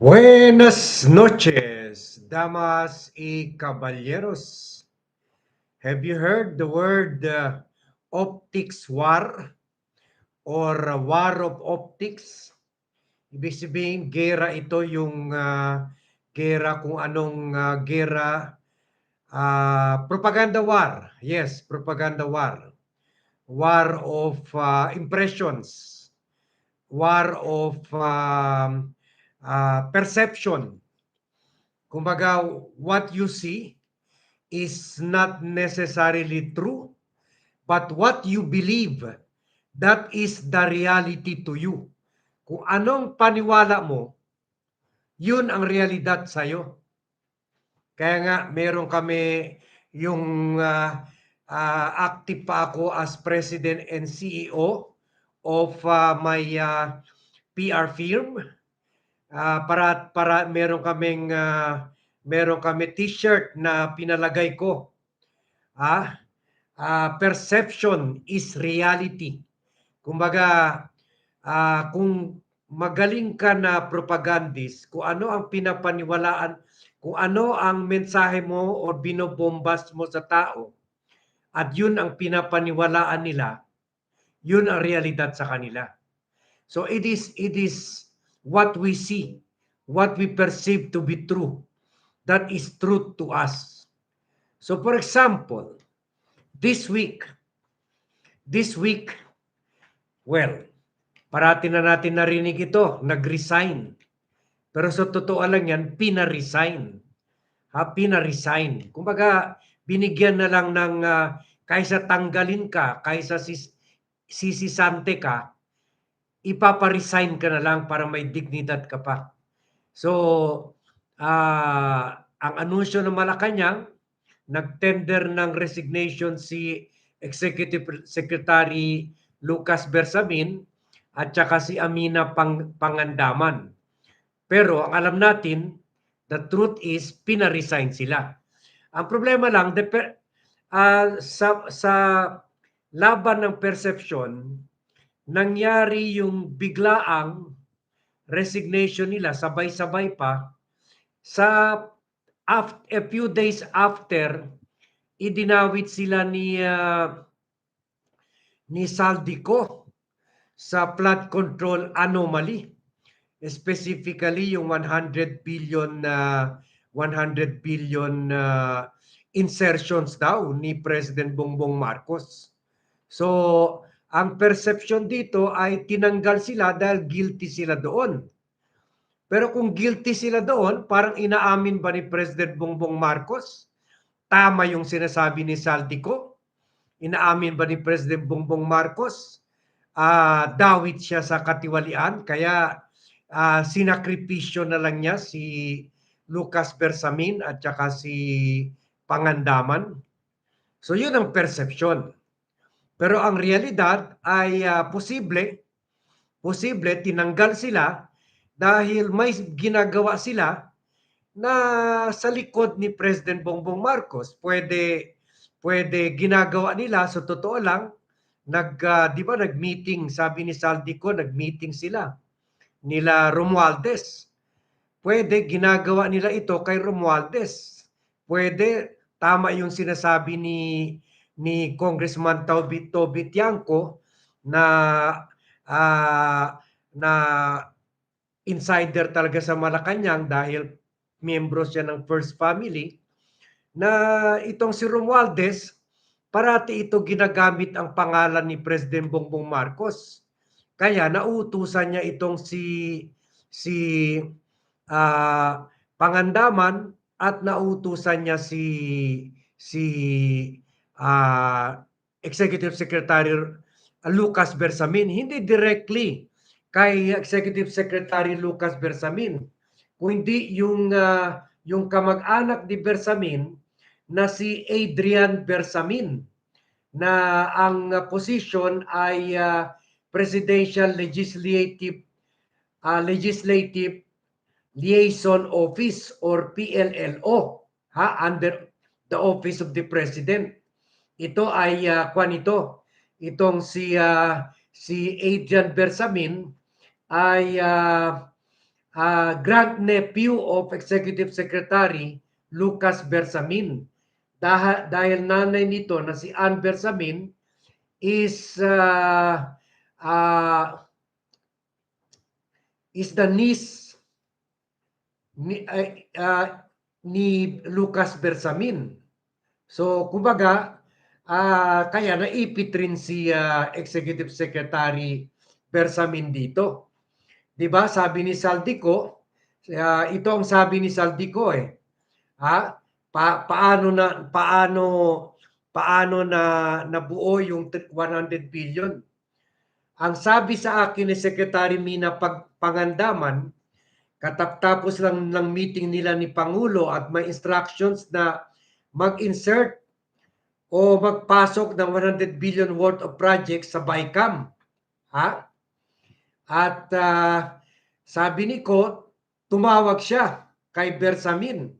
Buenas noches, damas y caballeros. Have you heard the word uh, optics war or war of optics? Ibig sabihin, gera ito yung uh, gera kung anong uh, gera uh, propaganda war. Yes, propaganda war. War of uh, impressions. War of um, uh, perception. Kumbaga, what you see is not necessarily true, but what you believe, that is the reality to you. Kung anong paniwala mo, yun ang realidad sa'yo. Kaya nga, meron kami yung uh, uh, active pa ako as president and CEO of uh, my uh, PR firm Ah, para para meron kaming uh, meron kami t-shirt na pinalagay ko. Ah, uh, perception is reality. Kumbaga uh, kung magaling ka na propagandist, kung ano ang pinapaniwalaan, kung ano ang mensahe mo o binobombas mo sa tao, at yun ang pinapaniwalaan nila, yun ang realidad sa kanila. So it is it is what we see, what we perceive to be true. That is truth to us. So for example, this week, this week, well, parati na natin narinig ito, nag-resign. Pero sa totoo lang yan, pina-resign. Ha, pina-resign. Kumbaga, binigyan na lang ng uh, kaysa tanggalin ka, kaysa sis, sisisante ka, ipaparesign ka na lang para may dignidad ka pa. So, uh, ang anunsyo ng Malacanang, nagtender ng resignation si Executive Secretary Lucas Bersamin at saka si Amina Pang Pangandaman. Pero ang alam natin, the truth is pina-resign sila. Ang problema lang, the, uh, sa, sa laban ng perception, nangyari yung biglaang resignation nila sabay-sabay pa. Sa after, a few days after idinawit sila ni uh, ni Saldico sa flood control anomaly. Specifically yung 100 billion uh, 100 billion uh, insertions daw ni President Bongbong Marcos. So ang perception dito ay tinanggal sila dahil guilty sila doon. Pero kung guilty sila doon, parang inaamin ba ni President Bongbong Marcos? Tama yung sinasabi ni Saldico? Inaamin ba ni President Bongbong Marcos? Uh, dawit siya sa katiwalian, kaya uh, sinakripisyo na lang niya si Lucas Bersamin at saka si Pangandaman. So yun ang perception. Pero ang realidad ay uh, posible, posible tinanggal sila dahil may ginagawa sila na sa likod ni President Bongbong Marcos. Pwede pwede ginagawa nila sa so totoo lang nag uh, 'di ba nag-meeting sabi ni Saldico nag-meeting sila nila Romualdez. Pwede ginagawa nila ito kay Romualdez. Pwede tama yung sinasabi ni ni Congressman Toby, Toby Tiangco na uh, na insider talaga sa Malacanang dahil miyembro siya ng First Family na itong si Romualdez parati ito ginagamit ang pangalan ni President Bongbong Marcos. Kaya nautusan niya itong si si uh, Pangandaman at nautusan niya si si uh, Executive Secretary Lucas Bersamin, hindi directly kay Executive Secretary Lucas Bersamin, kundi yung uh, yung kamag-anak ni Bersamin na si Adrian Bersamin na ang uh, position ay uh, Presidential Legislative uh, Legislative Liaison Office or PLLO ha under the office of the president ito ay uh, kwan ito. Itong si uh, si Adrian Bersamin ay uh, uh, grand-nephew of Executive Secretary Lucas Bersamin. Dahil, dahil nanay nito na si Ann Bersamin is uh, uh, is the niece ni, uh, uh, ni Lucas Bersamin. So, kumbaga, uh, kaya naipit rin si uh, Executive Secretary Bersamin dito. 'Di ba? Sabi ni Saldico, uh, ito ang sabi ni Saldico eh. Ha? Pa, paano na paano paano na nabuo yung 100 billion? Ang sabi sa akin ni Secretary Mina Pagpangandaman, kataptapos lang ng meeting nila ni Pangulo at may instructions na mag-insert o magpasok ng 100 billion worth of projects sa BICAM. Ha? At uh, sabi ni Ko, tumawag siya kay Bersamin.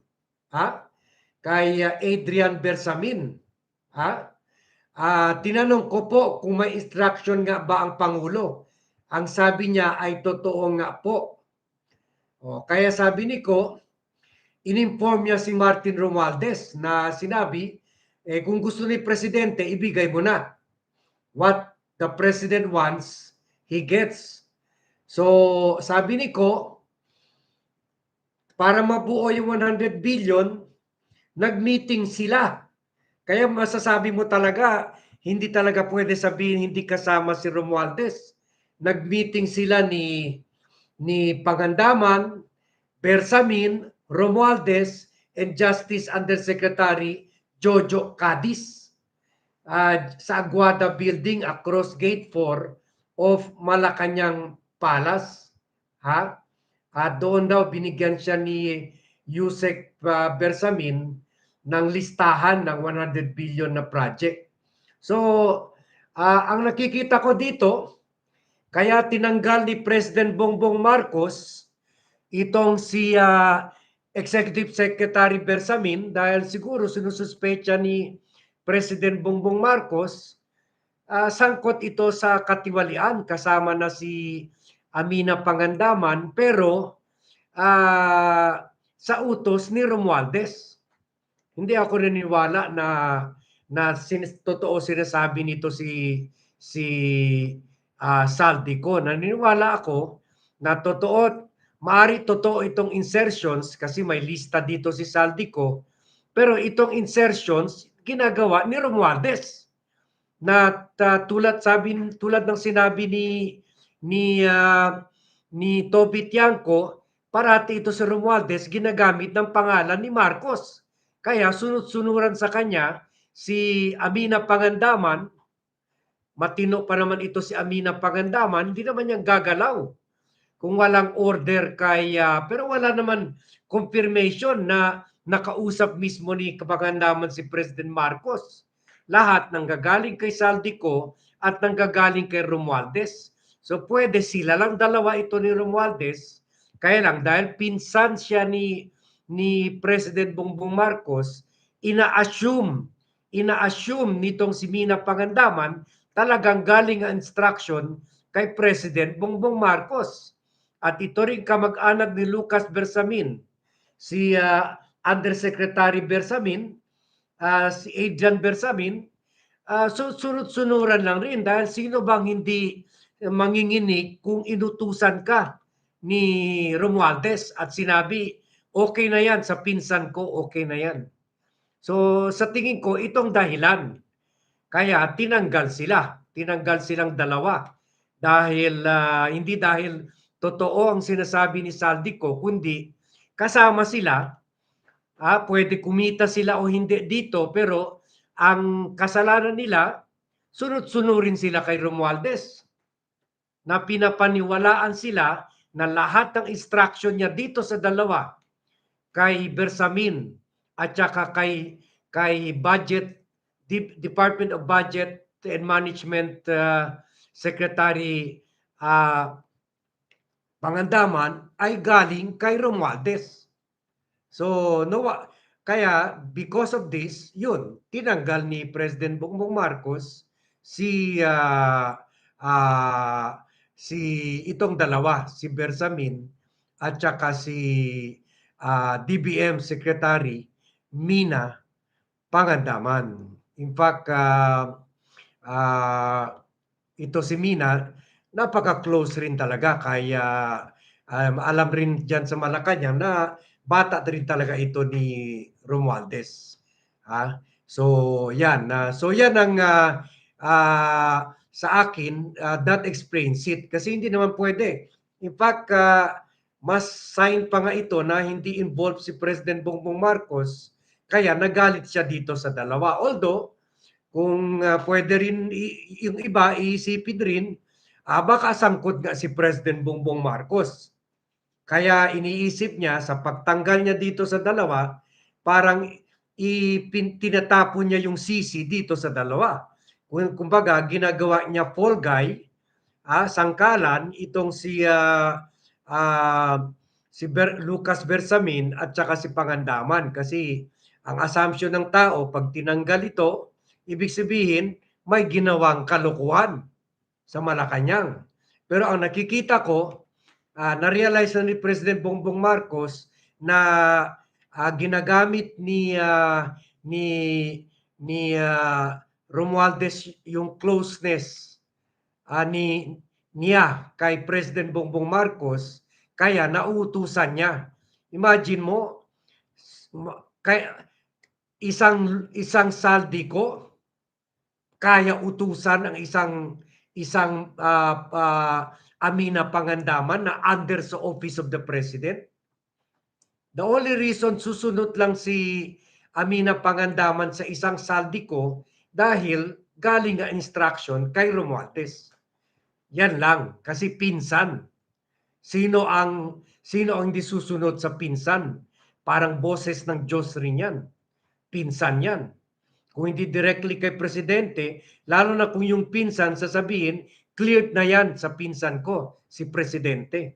Ha? Kay uh, Adrian Bersamin. Ha? Uh, tinanong ko po kung may instruction nga ba ang Pangulo. Ang sabi niya ay totoo nga po. O, kaya sabi ni Ko, ininform niya si Martin Romualdez na sinabi, eh, kung gusto ni Presidente, ibigay mo na. What the President wants, he gets. So, sabi ni Ko, para mabuo yung 100 billion, nag-meeting sila. Kaya masasabi mo talaga, hindi talaga pwede sabihin hindi kasama si Romualdez. Nag-meeting sila ni ni Pangandaman, Bersamin, Romualdez, and Justice Undersecretary Jojo Cadiz uh, sa Aguada Building across Gate 4 of Malacanang Palace. Ha? At doon daw binigyan siya ni Yusek uh, Bersamin ng listahan ng 100 billion na project. So, uh, ang nakikita ko dito, kaya tinanggal ni President Bongbong Marcos itong si uh, Executive Secretary Bersamin dahil siguro sinususpecha ni President Bongbong Marcos uh, sangkot ito sa katiwalian kasama na si Amina Pangandaman pero uh, sa utos ni Romualdez. Hindi ako naniniwala na na sin totoo sinasabi nito si si uh, Saldico. Naniniwala ako na totoo maari totoo itong insertions kasi may lista dito si Saldico pero itong insertions ginagawa ni Romualdez na uh, tulad sabi tulad ng sinabi ni ni uh, ni Toby Tiangco, parati ito si Romualdez ginagamit ng pangalan ni Marcos. Kaya sunod-sunuran sa kanya si Amina Pangandaman, matino pa naman ito si Amina Pangandaman, hindi naman niyang gagalaw. Kung walang order kay, uh, pero wala naman confirmation na nakausap mismo ni Pangandaman si President Marcos. Lahat nang gagaling kay Saldico at nang gagaling kay Romualdez. So pwede sila lang dalawa ito ni Romualdez. Kaya lang dahil pinsan siya ni ni President Bongbong Marcos, ina-assume ina-assume nitong si Mina Pangandaman talagang galing ang instruction kay President Bongbong Marcos. At ito rin kamag-anak ni Lucas Bersamin, si uh, Undersecretary Bersamin, uh, si Adrian Bersamin, uh, so sunod-sunuran lang rin dahil sino bang hindi manginginig kung inutusan ka ni Romualdez at sinabi, okay na yan, sa pinsan ko, okay na yan. So sa tingin ko, itong dahilan. Kaya tinanggal sila. Tinanggal silang dalawa. Dahil, uh, hindi dahil totoo ang sinasabi ni Saldico, kundi kasama sila, ah, pwede kumita sila o hindi dito, pero ang kasalanan nila, sunod-sunurin sila kay Romualdez na pinapaniwalaan sila na lahat ng instruction niya dito sa dalawa kay Bersamin at saka kay kay Budget Department of Budget and Management uh, Secretary uh, Pangandaman ay galing kay Romualdez. So no kaya because of this, yun, tinanggal ni President Bongbong Marcos si uh, uh, si itong dalawa, si Bersamin at saka si ah, DBM Secretary Mina Pangandaman. In fact, ah, ah, ito si Mina, napaka-close rin talaga kaya um, alam rin dyan sa Malacanang na bata rin talaga ito ni Romualdez. Ha? So, yan. na so, yan ang ah, ah, sa akin, ah, that explains it. Kasi hindi naman pwede. In fact, ah, mas sign pa nga ito na hindi involved si President Bongbong Marcos kaya nagalit siya dito sa dalawa. Although, kung ah, pwede rin yung iba iisipin rin, ah, baka sangkot nga si President Bongbong Marcos. Kaya iniisip niya sa pagtanggal niya dito sa dalawa, parang ipin, tinatapon niya yung sisi dito sa dalawa. Kumbaga ginagawa niya fall guy, ah, sangkalan itong si ah, ah, si Ber- Lucas Bersamin at saka si Pangandaman kasi ang assumption ng tao pag tinanggal ito, ibig sabihin may ginawang kalokohan sa Malacanang. Pero ang nakikita ko, ah, na-realize na ni President Bongbong Marcos na ah, ginagamit ni ah, ni ni ah, Romualdez yung closeness ah, ni niya kay President Bongbong Marcos kaya nauutusan niya. Imagine mo ma- kay isang isang saldiko kaya utusan ang isang isang ah, ah, Amina Pangandaman na under sa office of the president. The only reason susunod lang si Amina Pangandaman sa isang saldiko dahil galing ang instruction kay Romualdez. Yan lang kasi pinsan. Sino ang sino ang hindi susunod sa pinsan? Parang boses ng Diyos rin yan. Pinsan yan. Kung hindi directly kay presidente, lalo na kung yung pinsan sasabihin, cleared na yan sa pinsan ko, si presidente.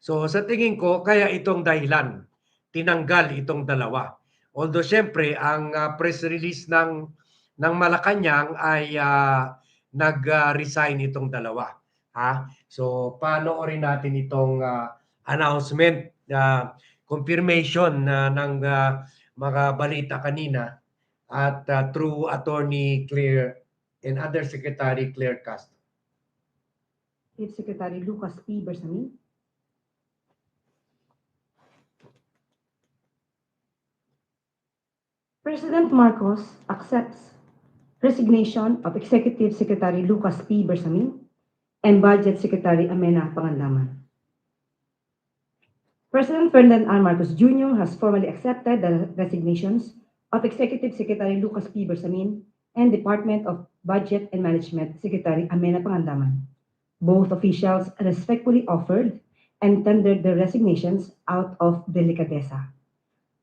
So sa tingin ko, kaya itong dahilan, tinanggal itong dalawa. Although syempre, ang ah, press release ng, ng Malacanang ay ah, nag-resign itong dalawa. Ha? So panoorin natin itong ah, announcement, ah, confirmation na ng ah, mga balita kanina at ah, through Attorney Claire and other Secretary Claire Castro. Chief Secretary Lucas P. Bersamin. President Marcos accepts resignation of Executive Secretary Lucas P. Bersamin and Budget Secretary Amena Pangandaman. President Ferdinand R. Marcos Jr. has formally accepted the resignations of Executive Secretary Lucas P. Bersamin and Department of Budget and Management Secretary Amena Pangandaman. Both officials respectfully offered and tendered their resignations out of delicadeza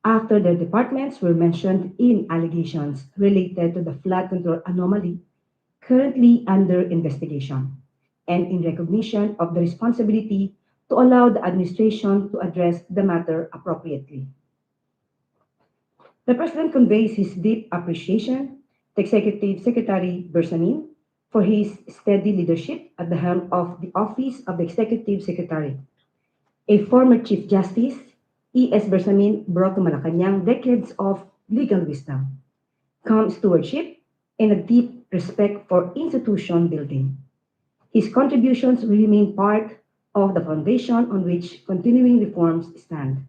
after their departments were mentioned in allegations related to the flood control anomaly currently under investigation and in recognition of the responsibility to allow the administration to address the matter appropriately. The President conveys his deep appreciation to Executive Secretary Bersamin for his steady leadership at the helm of the Office of the Executive Secretary. A former Chief Justice, E.S. Bersamin brought to Malacanang decades of legal wisdom, calm stewardship, and a deep respect for institution building. His contributions will remain part of the foundation on which continuing reforms stand.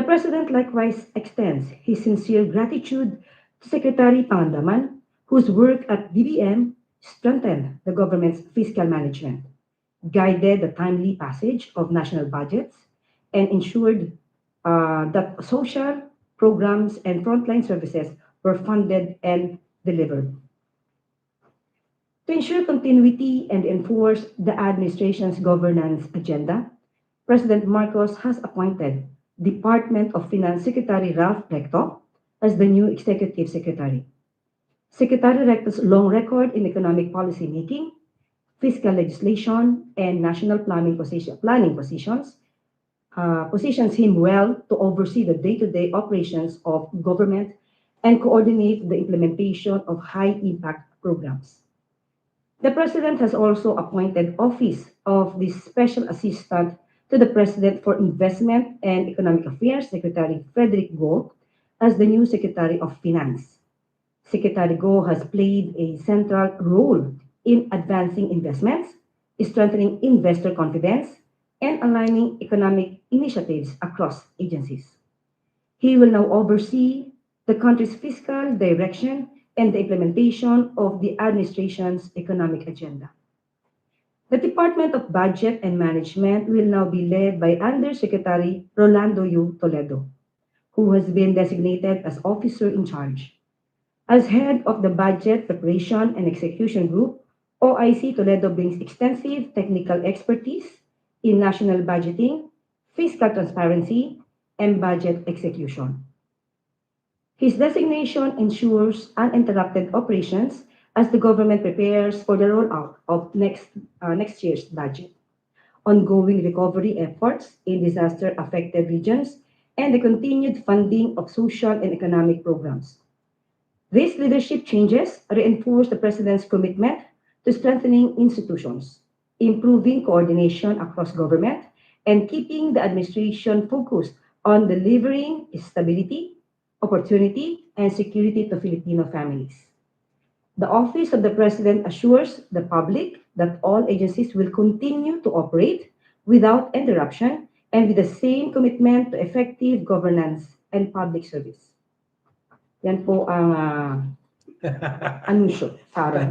The President likewise extends his sincere gratitude to Secretary Pandaman, whose work at DBM strengthened the government's fiscal management, guided the timely passage of national budgets, and ensured uh, that social programs and frontline services were funded and delivered. To ensure continuity and enforce the administration's governance agenda, President Marcos has appointed Department of Finance Secretary Ralph Recto as the new executive secretary. Secretary Recto's long record in economic policy making, fiscal legislation, and national planning position, planning positions uh, positions him well to oversee the day-to-day operations of government and coordinate the implementation of high-impact programs. The President has also appointed Office of the Special Assistant to the President for Investment and Economic Affairs, Secretary Frederick Go, as the new Secretary of Finance. Secretary Go has played a central role in advancing investments, strengthening investor confidence, and aligning economic initiatives across agencies. He will now oversee the country's fiscal direction and the implementation of the administration's economic agenda. The Department of Budget and Management will now be led by Undersecretary Rolando U. Toledo, who has been designated as officer in charge. As head of the Budget Preparation and Execution Group, OIC Toledo brings extensive technical expertise in national budgeting, fiscal transparency, and budget execution. His designation ensures uninterrupted operations as the government prepares for the rollout of next, uh, next year's budget, ongoing recovery efforts in disaster-affected regions, and the continued funding of social and economic programs. These leadership changes reinforce the President's commitment to strengthening institutions, improving coordination across government, and keeping the administration focused on delivering stability, opportunity, and security to Filipino families. The Office of the President assures the public that all agencies will continue to operate without interruption and with the same commitment to effective governance and public service. Yan po ang ah, anunsyo sa amin.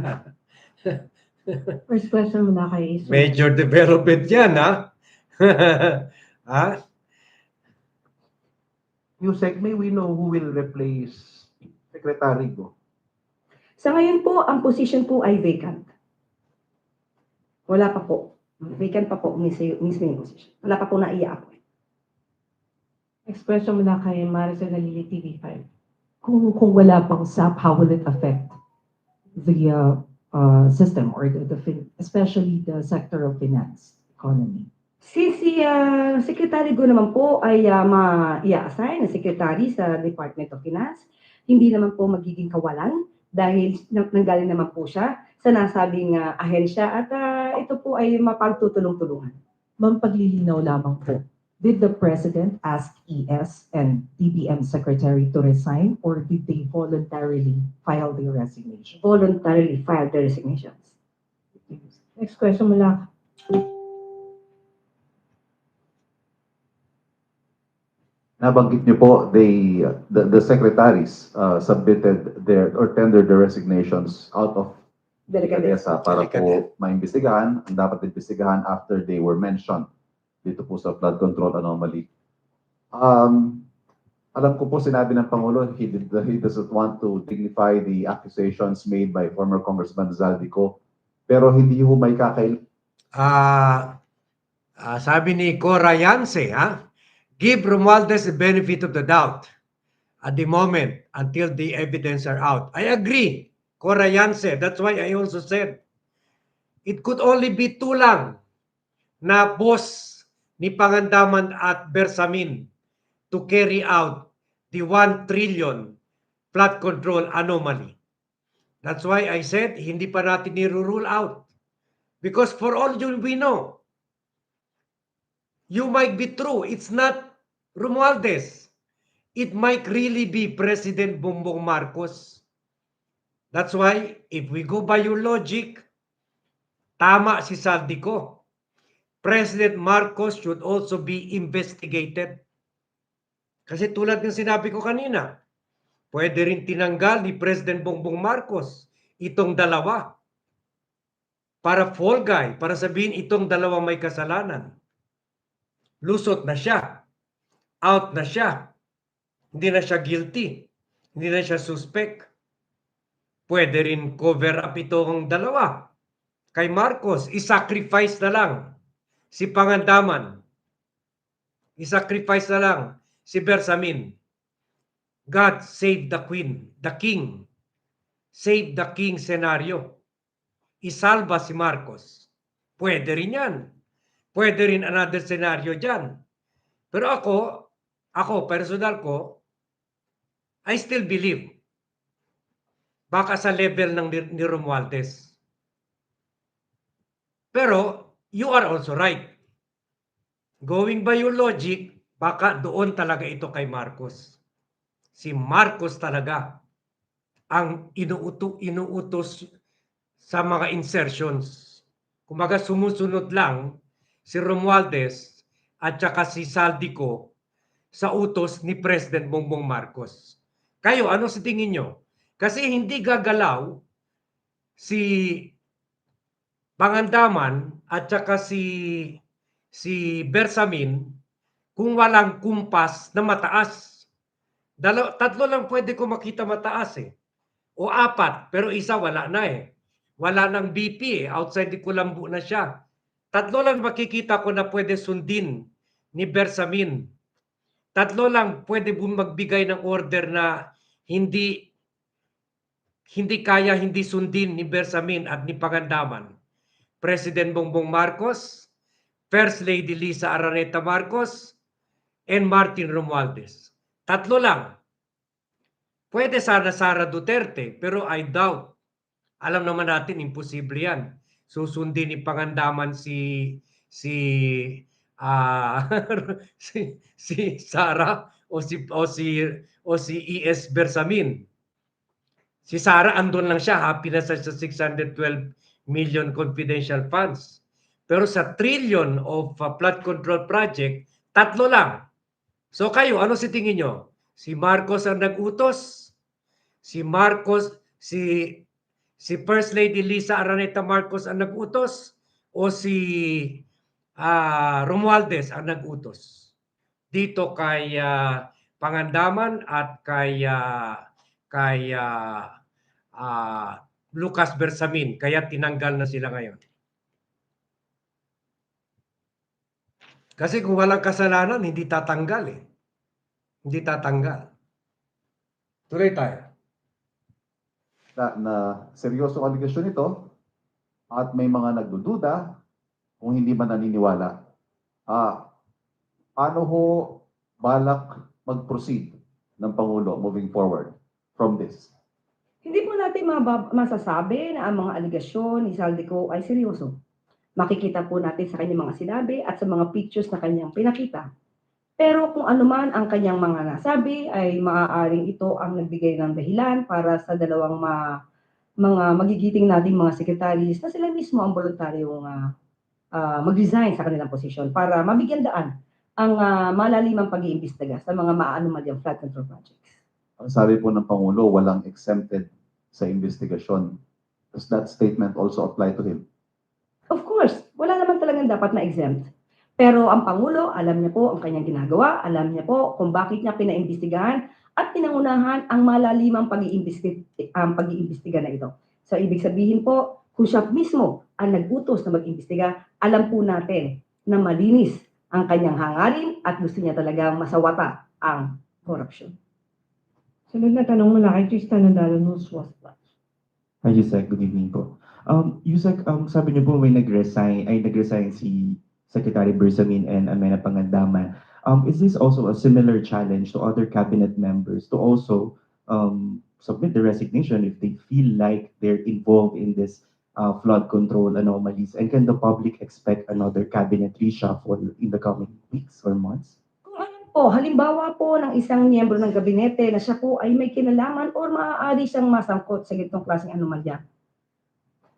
First question muna kay Sir. Major development yan, ha? ha? Yusek, may we know who will replace Secretary Go? Sa ngayon po, ang position po ay vacant. Wala pa po. Vacant pa po mismo yung position. Wala pa po na i-appoint. Next question muna kay Maricel Nalili TV5. Kung, kung wala pang SAP, how will it affect the uh, uh, system or the, the fin- especially the sector of finance, economy? Since si ah, Secretary Go naman po ay uh, ma-i-assign na secretary sa Department of Finance, hindi naman po magiging kawalan dahil nang- nanggaling naman po siya sa nasabing ah, ahensya at ah, ito po ay mapagtutulong-tulungan. Ma'am, paglilinaw lamang po. Did the President ask ES and DBM Secretary to resign or did they voluntarily file their resignation? Voluntarily filed the resignations. Next question mula Nabanggit niyo po, they, the, the secretaries uh, submitted their, or tendered their resignations out of. Delicadeza para po Delicadeza. maimbestigahan, ang dapat imbestigahan after they were mentioned dito po sa flood control anomaly. Um, alam ko po sinabi ng Pangulo, he, did, he doesn't want to dignify the accusations made by former Congressman Zaldico, pero hindi ho may kakail Ah, ah, sabi ni Cora Yance, ha? Give Romualdez the benefit of the doubt at the moment until the evidence are out. I agree, Cora Yance. That's why I also said it could only be two lang na boss ni Pangandaman at Bersamin to carry out the 1 trillion flood control anomaly. That's why I said hindi pa natin ni-rule out. Because for all you we know, you might be true. It's not Romualdez. It might really be President Bongbong Marcos. That's why, if we go by your logic, tama si Saldico. President Marcos should also be investigated. Kasi tulad ng sinabi ko kanina, pwede rin tinanggal ni President Bongbong Marcos itong dalawa para fall guy, para sabihin itong dalawa may kasalanan. Lusot na siya. Out na siya. Hindi na siya guilty. Hindi na siya suspect. Pwede rin cover up itong dalawa. Kay Marcos, isacrifice na lang si Pangandaman. Isacrifice na lang si Bersamin. God save the queen, the king. Save the king scenario isalba si Marcos. Pwede rin yan. Pwede rin another scenario dyan. Pero ako, ako, personal ko, I still believe. Baka sa level ng ni, Romualdez. Pero, you are also right. going by your logic, baka doon talaga ito kay Marcos. Si Marcos talaga ang inuuto, inuutos sa mga insertions. Kumaga sumusunod lang si Romualdez at saka si Saldico sa utos ni President Bongbong Marcos. Kayo, ano sa tingin nyo? Kasi hindi gagalaw si Pangandaman at saka si si Bersamin kung walang kumpas na mataas. Dalo, tatlo lang pwede ko makita mataas eh. O apat, pero isa wala na eh. Wala ng BP eh. Outside di Kulambu na siya. Tatlo lang makikita ko na pwede sundin ni Bersamin. Tatlo lang pwede magbigay ng order na hindi hindi kaya hindi sundin ni Bersamin at ni Pangandaman. President Bongbong Marcos, First Lady Lisa Araneta Marcos, and Martin Romualdez. Tatlo lang. Pwede sana Sara Duterte, pero I doubt. Alam naman natin, imposible yan. Susundin ni Pangandaman si si ah si, si Sara o si o si o si ES Bersamin. Si Sara andun lang siya, happy na sa sa 612 million confidential funds. Pero sa trillion of uh, flood control project, tatlo lang. So kayo, ano si tingin nyo? Si Marcos ang nag-utos? Si Marcos, si si First Lady Lisa Araneta Marcos ang nag-utos? O si ah, Romualdez ang nag-utos? Dito kay ah, Pangandaman at kay ah, kay ah, ah, Lucas Bersamin. Kaya tinanggal na sila ngayon. Kasi kung walang kasalanan, hindi tatanggal eh. Hindi tatanggal. Tuloy tayo. na, na seryosong aligasyon ito at may mga nagdududa kung hindi man naniniwala. Ah, paano ho balak mag-proceed ng Pangulo moving forward from this? Hindi po natin masasabi na ang mga aligasyon ni Saldico ay seryoso. Makikita po natin sa kanyang mga sinabi at sa mga pictures na kanyang pinakita. Pero kung ano man ang kanyang mga nasabi ay maaaring ito ang nagbigay ng dahilan para sa dalawang ma- mga magigiting nating mga secretaries na sila mismo ang voluntaryong ah, ah, mag-resign sa kanilang posisyon para mabigyan daan ang ah, malalimang pag-iimbestiga sa mga maanomalyang flood control projects. Ang sabi po ng Pangulo, walang exempted sa investigasyon. Does that statement also apply to him? Of course, wala naman talagang dapat na exempt. Pero ang Pangulo, alam niya po ang kanyang ginagawa, alam niya po kung bakit niya pinaimbestigahan at pinangunahan ang malalimang pag-iimbestiga, ang pag-iimbestiga na ito. So ibig sabihin po, kung siya mismo ang nag-utos na mag-imbestiga, alam po natin na malinis ang kanyang hangarin at gusto niya talagang masawata ang korupsyon. Sunod na tanong mula kay Tristan Nandalo ng Swasta. Hi, Yusek. Good evening po. Um, Yusek, um, sabi niyo po may nag-resign, ay nag-resign si Secretary Bersamin and Amena Pangandaman. Um, is this also a similar challenge to other cabinet members to also um, submit the resignation if they feel like they're involved in this uh, flood control anomalies? And can the public expect another cabinet reshuffle in the coming weeks or months? Ano po, halimbawa po ng isang miyembro ng gabinete na siya po ay may kinalaman or maaari siyang masangkot sa ganitong klaseng anomalya,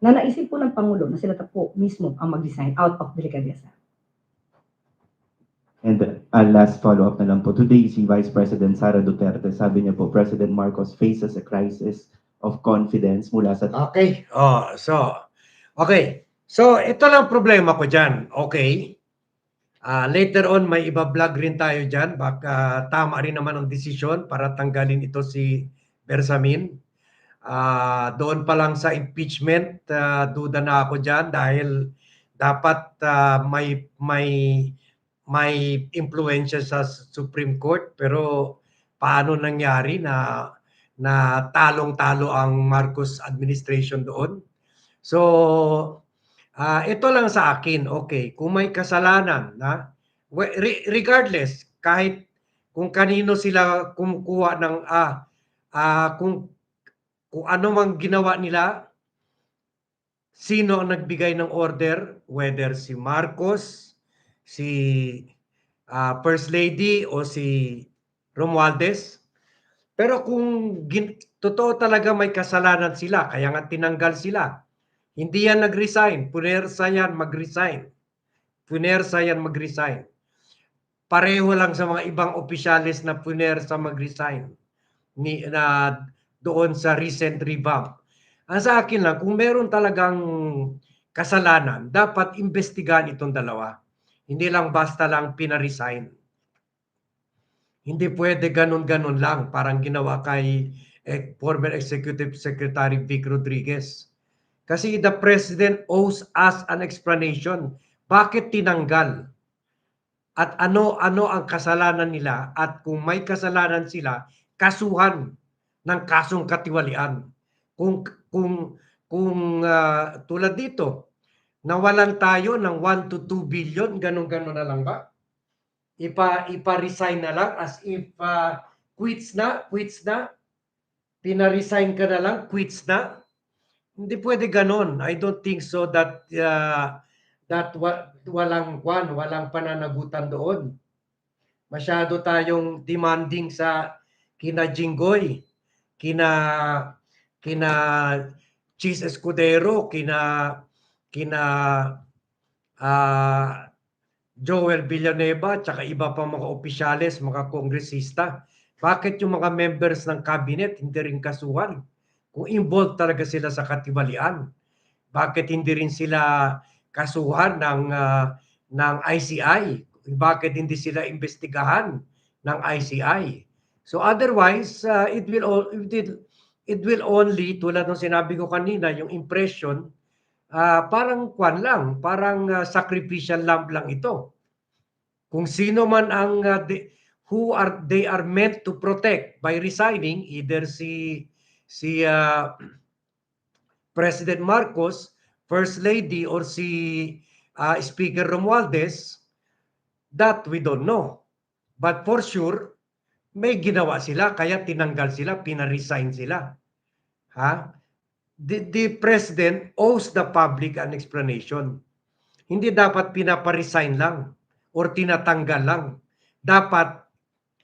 na naisip po ng Pangulo na sila po mismo ang mag-resign out of delicadeza. And uh, last follow-up na lang po. Today, si Vice President Sara Duterte, sabi niya po, President Marcos faces a crisis of confidence mula sa Okay. Oh, so, okay. So, ito lang problema ko dyan. Okay. Ah, later on, may iba-vlog rin tayo dyan. Baka tama rin naman ang desisyon para tanggalin ito si Bersamin. Ah, doon pa lang sa impeachment, ah, duda na ako dyan dahil dapat ah, may may may impluensya sa Supreme Court pero paano nangyari na na talong-talo ang Marcos administration doon. So, ah ito lang sa akin, okay, kung may kasalanan na regardless kahit kung kanino sila kumukuha ng ah ah, kung kung ano mang ginawa nila sino ang nagbigay ng order whether si Marcos si ah, First Lady o si Romualdez. Pero kung gin, totoo talaga may kasalanan sila, kaya nga tinanggal sila. Hindi yan nag-resign. Punersa yan mag-resign. Punersa yan mag-resign. Pareho lang sa mga ibang opisyalis na punersa mag-resign ni, na doon sa recent revamp. Ang sa akin lang, kung meron talagang kasalanan, dapat investigahan itong dalawa. Hindi lang basta lang pinaresign. Hindi pwede ganun-ganun lang, parang ginawa kay eh, former Executive Secretary Vic Rodriguez. Kasi the President owes us an explanation. Bakit tinanggal? At ano-ano ang kasalanan nila at kung may kasalanan sila, kasuhan ng kasong katiwalian. Kung kung kung ah, tulad dito, nawalan tayo ng 1 to 2 billion, ganun-ganun na lang ba? Ipa ipa-resign na lang as if ah, quits na, quits na. Pina-resign ka na lang, quits na. Hindi pwede ganun. I don't think so that ah, that wa, walang kwan, walang pananagutan doon. Masyado tayong demanding sa kina Jinggoy, kina kina Cheese Escudero, kina kina ah, Joel Villanueva, tsaka iba pa mga opisyales, mga kongresista. Bakit yung mga members ng cabinet hindi rin kasuhan? Kung involved talaga sila sa katiwalian, bakit hindi rin sila kasuhan ng ah, ng ICI? Bakit hindi sila imbestigahan ng ICI? So otherwise, uh, it will all it will, it will only tulad ng sinabi ko kanina, yung impression ah, parang kwan lang, parang ah, sacrificial lamb lang ito. Kung sino man ang ah, di- who are they are meant to protect by resigning either si si ah, President Marcos, First Lady or si ah, Speaker Romualdez, that we don't know. But for sure, may ginawa sila kaya tinanggal sila, pina-resign sila. Ha? The, the president owes the public an explanation. Hindi dapat pinapa-resign lang or tinatanggal lang. Dapat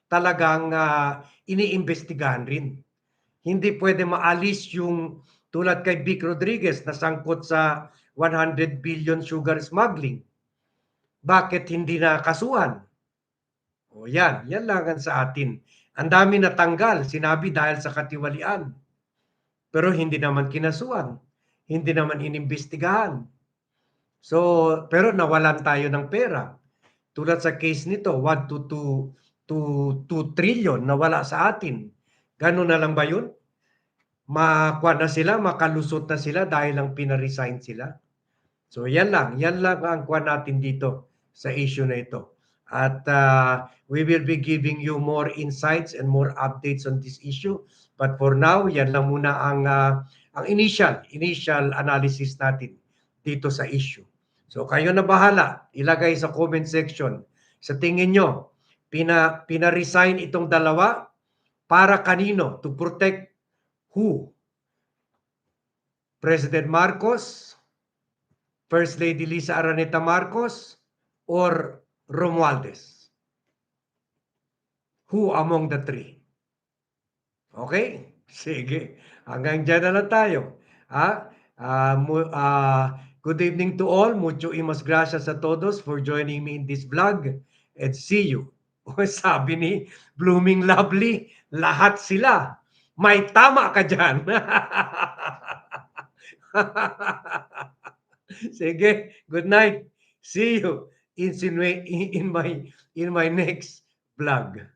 talagang ah, iniimbestigahan rin. Hindi pwede maalis yung tulad kay Vic Rodriguez na sangkot sa 100 billion sugar smuggling. Bakit hindi na kasuhan? O yan, yan lang ang sa atin. Ang dami natanggal, sinabi dahil sa katiwalian. Pero hindi naman kinasuhan. Hindi naman inimbestigahan. So, pero nawalan tayo ng pera. Tulad sa case nito, 1 to 2 to 2 trillion nawala sa atin. Ganun na lang ba yun? Makuha na sila, makalusot na sila dahil lang pinaresign sila. So yan lang, yan lang ang kuha natin dito sa issue na ito. At uh, we will be giving you more insights and more updates on this issue. But for now, yan lang muna ang uh, ang initial initial analysis natin dito sa issue. So kayo na bahala, ilagay sa comment section. Sa tingin nyo, pina pina-resign itong dalawa para kanino? To protect who? President Marcos, First Lady Lisa Araneta Marcos, or Romualdez? Who among the three? Okay? Sige. Hanggang dyan na lang tayo. Ha? Mu- ah, good evening to all. Mucho imas gracias a todos for joining me in this vlog. And see you. Sabi ni Blooming Lovely, lahat sila. May tama ka dyan. Sige, good night. See you in, in my in my next vlog.